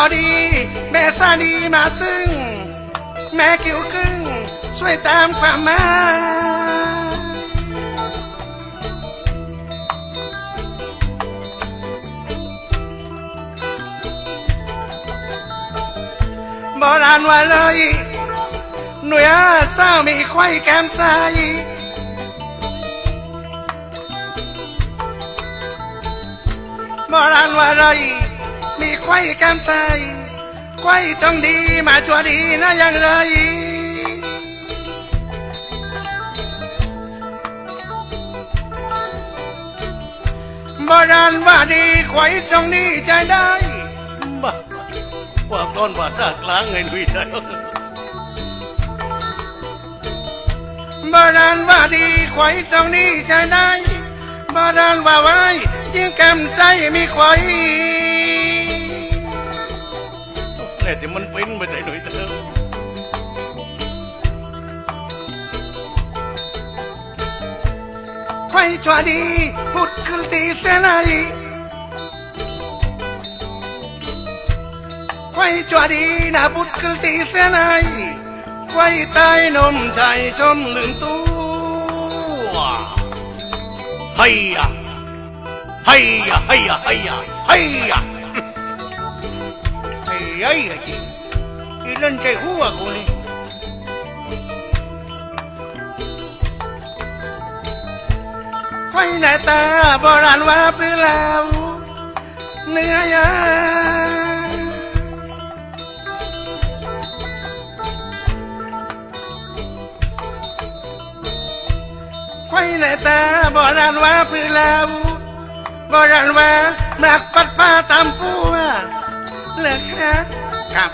อดี แม่ซาดีมาตึง แม่กิ้วกึ่ง ช่วยตามความหมายโบราณว่าเลยหนุ่ยอาสามีควายแก้มใสโบราณว่าไรมีค วายกันตายควายต้องดีมาตัวดีนะอย่างไรโบราณว่าดีควายต้องดีใจได้บ้าว่าก้อนว่าตากล้างเงินวิได้โบราณว่าดีควายต้องดีใจได้โบราณว่าไว้ยิ่งแกมใจมีควาย แต่ที่มันเป็นไปได้หน่อยเถอะควายชัวดีพุดขึ้นตีเสียไหนควายชัวดีนะพุดขึ้นตีเสียไหนควายตายนมใจจมลืมตัวเฮียเฮียเฮียเฮีย yayi aquí. Y lo entrejuga con él. Ay, la está por alba pelado. Ni allá. Ay, la está por alba pelado. Por alba, me acordé tan puro. ครับ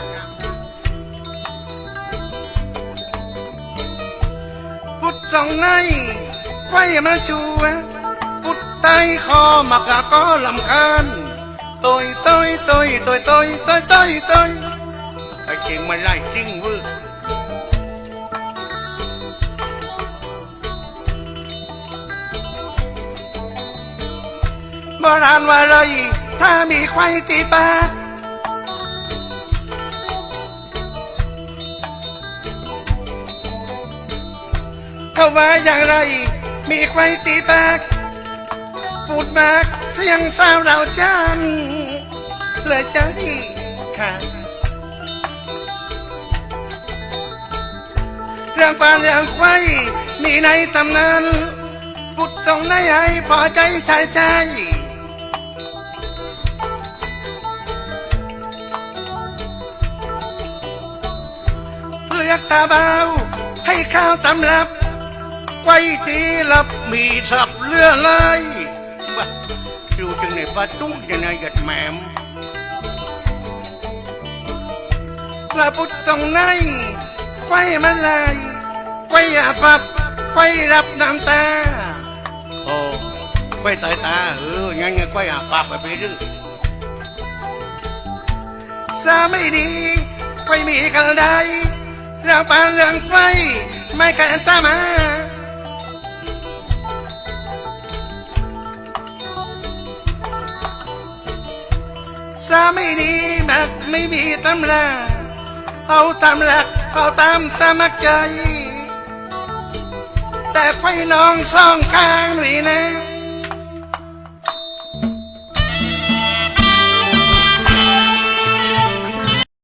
พุทธสองในควายมาชัวพุทธไตคอมากะก็ลำคาญตอยตอยตอยตอยตอยตอยตอยตอยไอ้เก่งมันไล่จริงเว้ยโบราณว่าเลยถ้ามีควายตีปาก เขาว่าอย่างไร มีควายตีปากพูดมากเสียงสาวเราจันเลยจะดีค่ะเรื่องปานเรื่องควายมีในตำนานพุดตรงไหนให้พอใจใช่ใช่เลือกตาเบาให้ข้าวตำรับ ไว้ทีลับมีสับเลือเลยบ้าดูจังในประตูจะนายหยัดแหมมพระพุทธตรงไหนไว้มันลายไว้อาปับไว้รับน้ำตาโอ้ไปตายตาเอองั้นงั้นไปหาปากไปไปดื้อสาไม่ดีไม่มีกันใดเรื่องปานเรื่องไฟไม่กันตามาักไม่มีตำราเอาตามหลักเอาตามสมัครใจ แต่ไฟน้องสองข้างหนุ่ยนะ